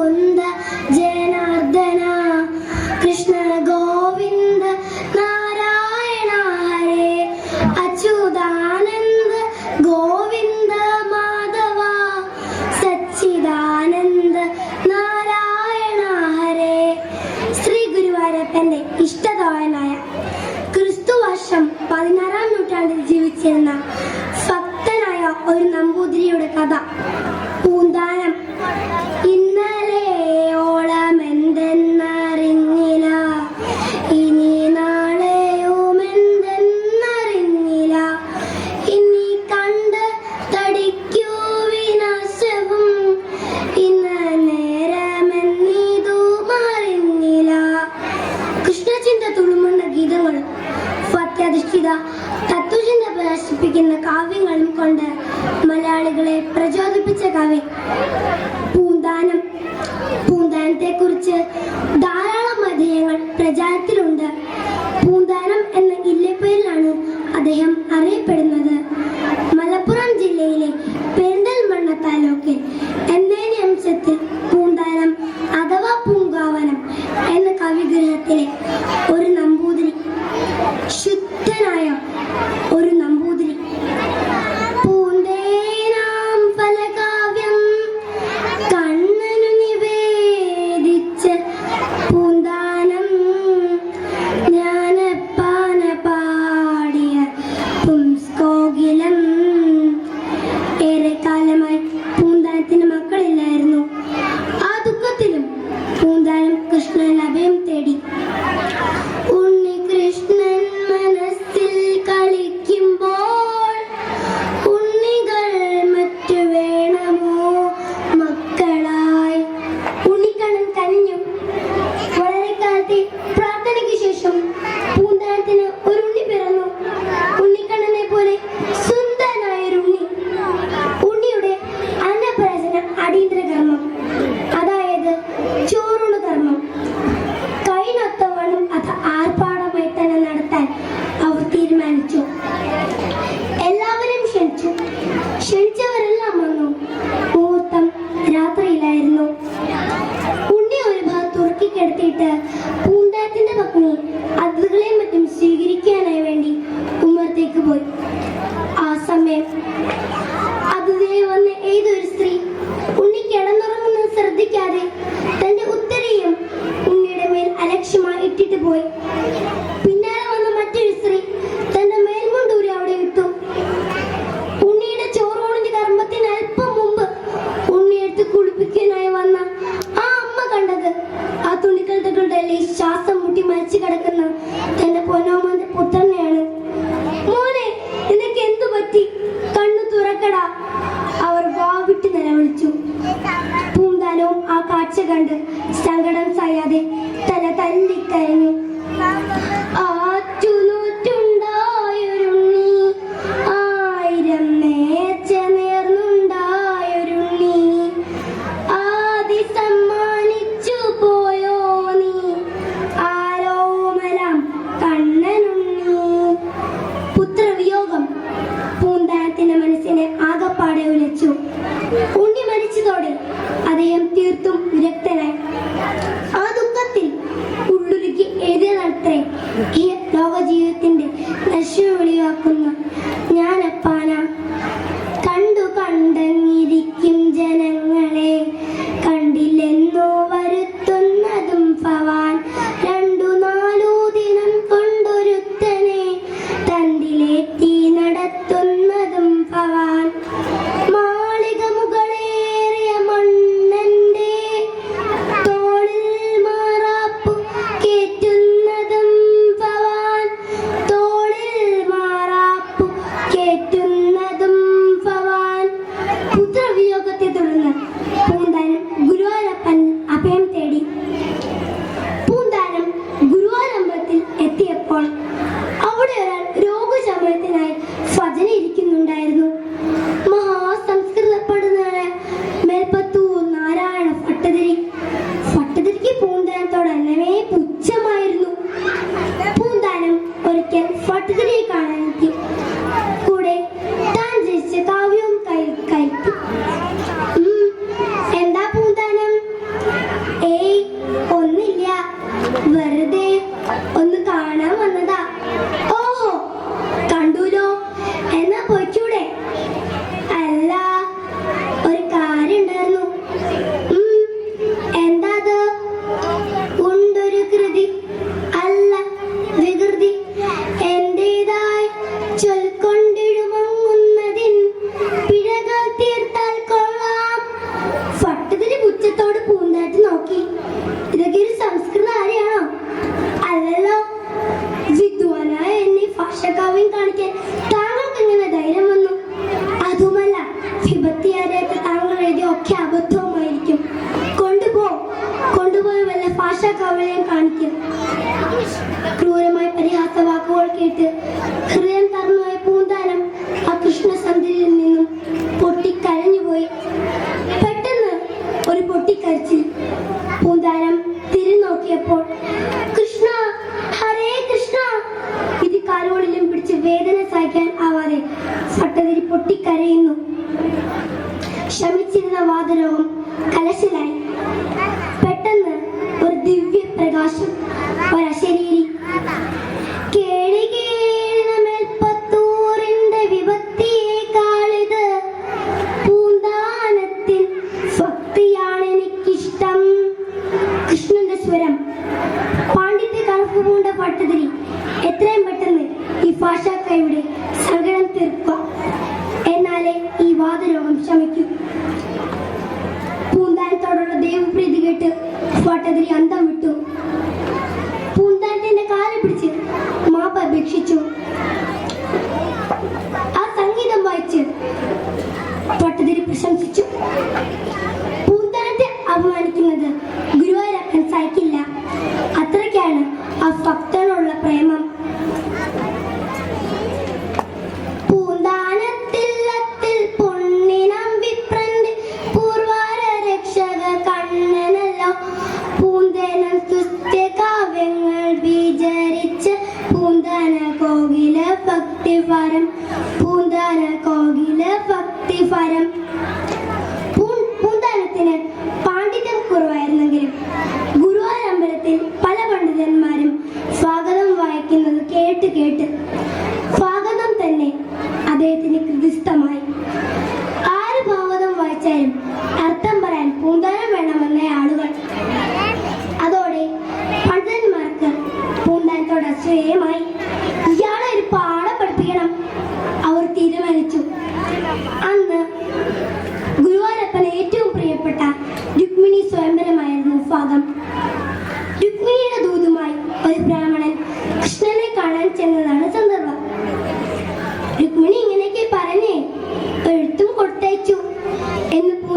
ಒಂದು ഒരു നമ്പൂതിരിയുടെ കഥ. പൂന്താനം. ഇന്നലെയോളം എന്തെന്നറിഞ്ഞില്ല ഇനി നാളെയും എന്തെന്നറിഞ്ഞില്ല ഇനി കണ്ട് തടിക്കൂ വിനാശവും. ഇന്ന് നേരമെന്നീതും അറിഞ്ഞില്ല കൃഷ്ണചിന്ത തുളുമുന്ന ഗീതങ്ങളും സത്യാധിഷ്ഠിത തത്വചിന്ത പ്രദർശിപ്പിക്കുന്ന കാവ്യങ്ങളും കൊണ്ട് മലയാളികളെ പ്രചോദിപ്പിച്ച കവി പൂന്താനം. പൂന്താനത്തെ കുറിച്ച് ധാരാളം അധ്യയങ്ങൾ പ്രചാരത്തിലുണ്ട്. പൂന്താനം എന്ന ഇല്ലപ്പേരിലാണ് അദ്ദേഹം അറിയപ്പെടുന്നത്. മലപ്പുറം ജില്ലയിലെ പെരിന്തൽമണ്ണ താലൂക്കിൽ എന്നതിന് അംശത്തിൽ പൂന്താനം അഥവാ പൂങ്കാവനം എന്ന കവിഗ്രഹത്തിലെ മരിച്ചു കിടക്കുന്ന. തന്റെ പൊന്നോ ദ്വാരായ എന്നെ ഭാഷകാവ്യം കാണിക്കാൻ താങ്കൾക്ക് എങ്ങനെ ധൈര്യം വന്നു? അതുമല്ല വിപത്തിയാരായിട്ട് താങ്കൾ എഴുതിയ ഒക്കെ അബദ്ധവുമായിരിക്കും. കൊണ്ടുപോ കൊണ്ടുപോയി വല്ല ഭാഷകാവ്യം കാണിക്കും. ക്രൂരമായ കേട്ട് ഹൃദയം തറന്നുപോയ പൂന്താനം ആ കൃഷ്ണസന്ധിയിൽ നിന്നും പൊട്ടിക്കരഞ്ഞുപോയി. പെട്ടെന്ന് ഒരു പൊട്ടിക്കരച്ചിൽ. പൂന്താനം തിരിഞ്ഞോക്കിയപ്പോൾ പൊട്ടിക്കരയുന്നു. ശമിച്ചിരുന്ന വാതരവും കലശലായി. പെട്ടെന്ന് ഒരു ദിവ്യ പ്രകാശം ഒരശരീരി. പ്രശംസിച്ചു പൂത്തനത്തെ അപമാനിക്കുന്നത് ഗുരുവായൂരപ്പൻ സഹിക്കില്ല അത്രയ്ക്കാണ് ആ ഭക്തനുള്ള പ്രേമം. ഭക്തിഫലം പൂന്താന കോകില ഭക്തിഫലം കേട്ട്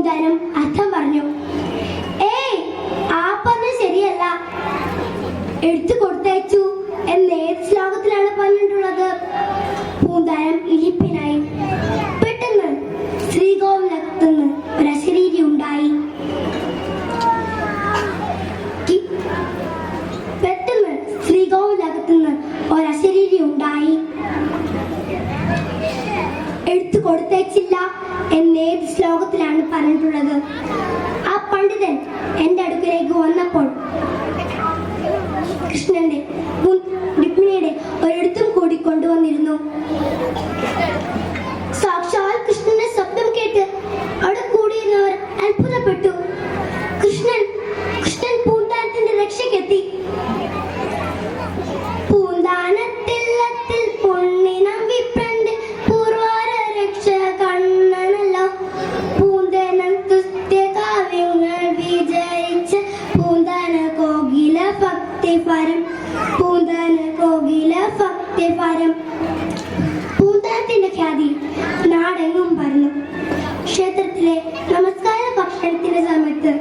പൂന്തനം അർത്ഥം പറഞ്ഞു. ഏയ് ആ പറഞ്ഞ ശരിയല്ല. എടുത്തു കൊടുത്തയച്ചു എന്ന് ഏത് ശ്ലോകത്തിലാണ് പറഞ്ഞിട്ടുള്ളത്? പൂന്താനം ഇരിപ്പിനായി. പെട്ടെന്ന് ശ്രീകോവിലത്തുനിന്ന് ഒരശരീരി ഉണ്ടായി. പെട്ടെന്ന് ശ്രീകോവിലകത്തുനിന്ന് ഒരശരീരി ഉണ്ടായി. എടുത്തു കൊടുത്തേച്ചില്ല ഏത് ശ്ലോകത്തിലാണ് പറഞ്ഞിട്ടുള്ളത്? ആ പണ്ഡിതൻ എന്റെ അടുക്കലേക്ക് വന്നപ്പോൾ കൃഷ്ണന്റെ രുക്മിണിയുടെ ഒരിടത്തും കൂടി കൊണ്ടുവന്നിരുന്നു. zahmettir.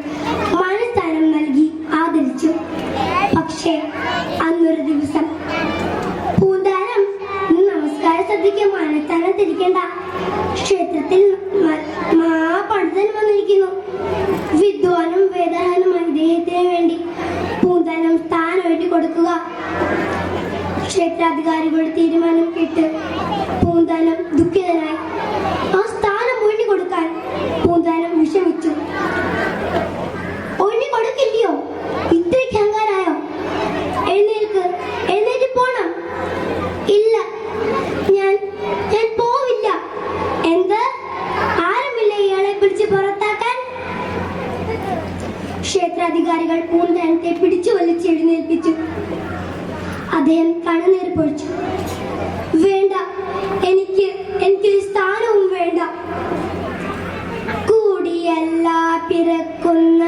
അദ്ദേഹം കണ്ണുനീർ പൊഴിച്ചു വേണ്ട എനിക്ക് എനിക്കൊരു സ്ഥാനവും വേണ്ട. കൂടിയല്ല പിറക്കുന്ന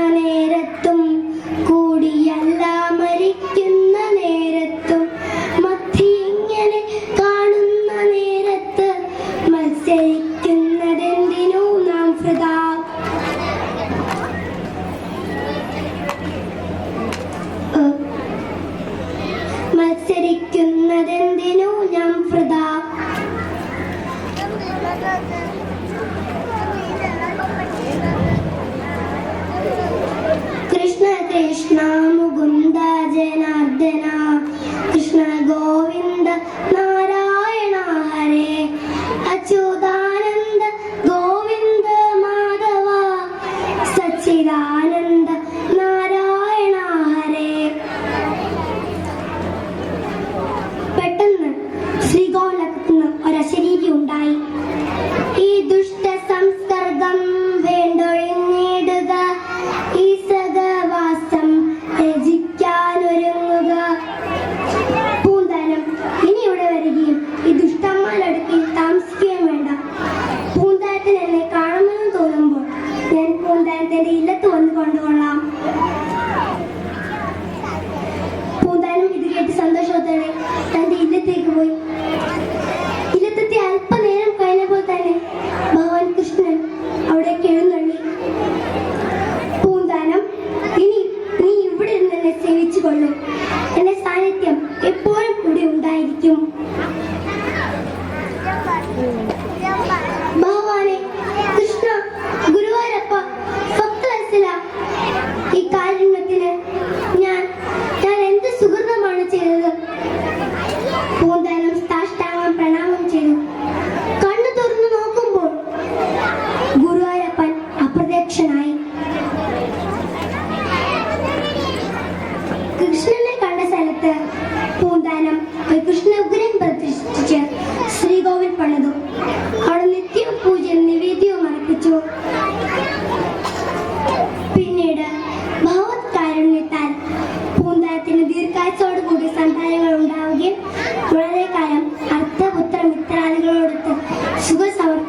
Cho nên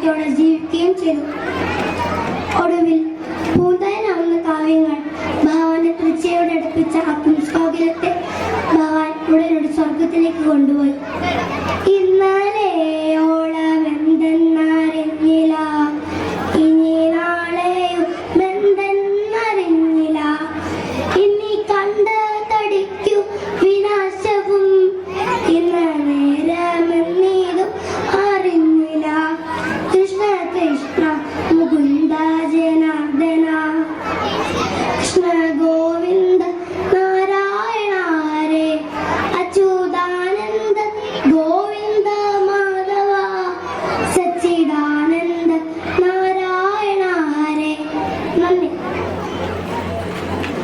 ശക്തിയോടെ ജീവിക്കുകയും ചെയ്തു ഒടുവിൽ